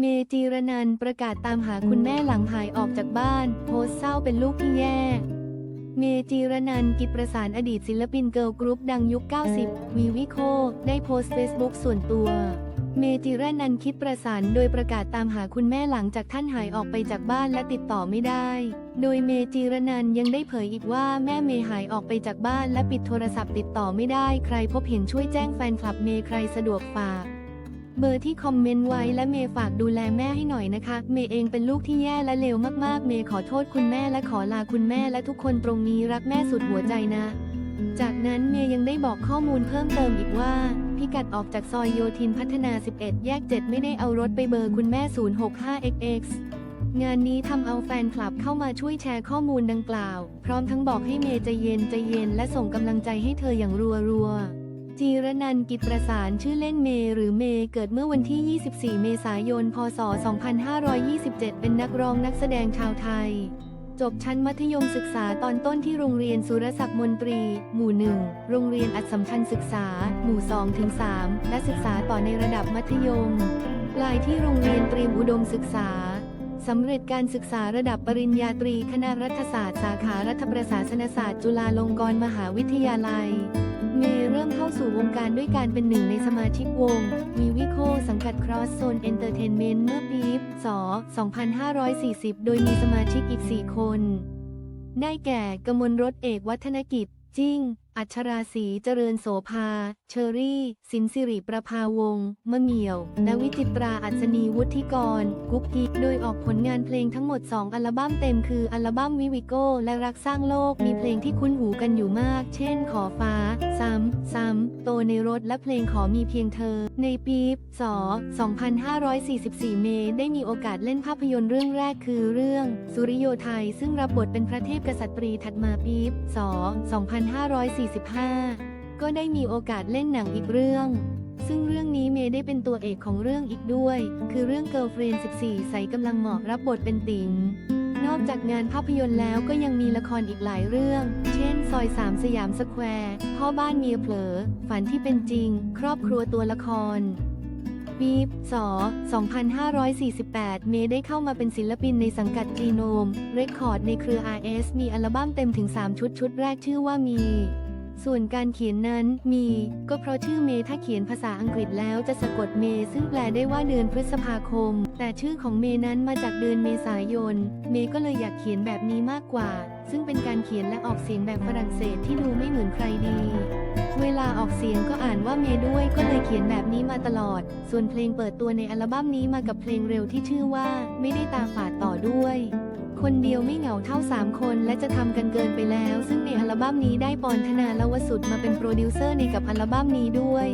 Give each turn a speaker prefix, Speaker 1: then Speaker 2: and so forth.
Speaker 1: เมจีรนันประกาศตามหาคุณแม่หลังหายออกจากบ้าน โพสเศร้าเป็นลูกที่แย่ เมจีรนันกิจประสานอดีตศิลปินเกิร์ลกรุ๊ปดังยุค 90 วีวิโค ได้โพสต์เฟซบุ๊กส่วนตัว เมจิรนันคิดประสานโดยประกาศตามหาคุณแม่หลังจากท่านหายออกไปจากบ้านและติดต่อไม่ได้ โดยเมจิรนันยังได้เผยอีกว่าแม่เมหายออกไปจากบ้านและปิดโทรศัพท์ติดต่อไม่ได้ ใครพบเห็นช่วยแจ้งแฟนคลับเมใครสะดวกฝาก เบอร์ที่คอมเมนต์ไว้และเมย์ฝากดูแลแม่ให้หน่อยนะคะ เมย์เองเป็นลูกที่แย่และเลวมากๆ เมย์ขอโทษคุณแม่และขอลาคุณแม่และทุกคนตรงนี้รักแม่สุดหัวใจนะ จากนั้นเมย์ยังได้บอกข้อมูลเพิ่มเติมอีกว่า พิกัดออกจากซอยโยธินพัฒนา 11 แยก 7 ไม่ได้เอารถไปเบอร์คุณแม่ 065xx งานนี้ทำเอาแฟนคลับเข้ามาช่วยแชร์ข้อมูลดังกล่าว พร้อมทั้งบอกให้เมย์ใจเย็นใจเย็นและส่งกำลังใจให้เธออย่างรัวๆ จีรนันกิจประสานชื่อเล่นเมหรือเมเกิดเมื่อวันที่ 24 เมษายน พศ 2527 เป็นนักร้องนักแสดงชาวไทย จบชั้นมัธยมศึกษาตอนต้นที่โรงเรียนสุรศักดิ์มนตรี หมู่หนึ่งโรงเรียนอัดสัมชัญศึกษา หมู่2ถึง3และศึกษาต่อในระดับมัธยมปลายที่โรงเรียนเตรียมอุดมศึกษาสำเร็จการศึกษาระดับปริญญาตรีคณะรัฐศาสตร์สาขารัฐประศาสนศาสตร์จุฬาลงกรณ์มหาวิทยาลัย เมย์เริ่มเข้าสู่วงการด้วยการเป็นหนึ่งในสมาชิกวง มีวิโคสังกัด Cross Zone Entertainment เมื่อปีศ2540 โดยมีสมาชิกอีก 4 คน ได้แก่กมลรถเอกวัฒนกิจ จิ้ง อัชราศีเจริญโสภา เชอรี่ สินสิริประภาวงศ์มะเหมี่ยว และวิจิตราอัศนีวุฒิกร กุ๊กกิ๊กโดยออกผลงานเพลงทั้งหมด 2 อัลบั้มเต็มคืออัลบั้มวิวิโก้และรักสร้างโลก มีเพลงที่คุ้นหูกันอยู่มาก เช่น ขอฟ้า ซ้ำ ซ้ำ โตในรถและเพลงขอมีเพียงเธอ ในปีศ2544 เมย์ได้มีโอกาสเล่นภาพยนตร์เรื่องแรกคือเรื่อง สุริโยไทย ซึ่งรับบทเป็นพระเทพกษัตรีถัดมาปีศ2545 ก็ได้มีโอกาสเล่นหนังอีกเรื่องซึ่งเรื่องนี้เมย์ได้เป็นตัวเอกของเรื่องอีกด้วย คือเรื่อง Girlfriend 14 ใสกำลังเหมาะรับบทเป็นติ๋ง นอกจากงานภาพยนตร์แล้วก็ยังมีละครอีกหลายเรื่อง เช่น ซอยสามสยามสแควร์ พ่อบ้านเมียเผลอ ฝันที่เป็นจริง ครอบครัวตัวละครปีศ2548 เมย์ได้เข้ามาเป็นศิลปินในสังกัดจีโนม เรคคอร์ดในเครือ RS มีอัลบั้มเต็มถึง 3 ชุดชุดแรกชื่อว่ามี ส่วนการเขียนนั้นมี ก็เพราะชื่อเมถ้าเขียนภาษาอังกฤษแล้วจะสะกดเม ซึ่งแปลได้ว่าเดือนพฤษภาคม แต่ชื่อของเมนั้นมาจากเดือนเมษายน เมก็เลยอยากเขียนแบบนี้มากกว่า ซึ่งเป็นการเขียนและออกเสียงแบบฝรั่งเศสที่ดูไม่เหมือนใครดี เวลาออกเสียงก็อ่านว่าเมด้วยก็เลยเขียนแบบนี้มาตลอด ส่วนเพลงเปิดตัวในอัลบั้มนี้มากับเพลงเร็วที่ชื่อว่า ไม่ได้ตาฝาดต่อด้วย คนเดียวไม่เหงาเท่า 3 คนและจะทำกันเกินไปแล้วซึ่ง ลบั้มนี้ได้ปอนธนาลวสุดมาเป็นโปรดิวเซอร์ในกับอัลบั้มนี้ด้วย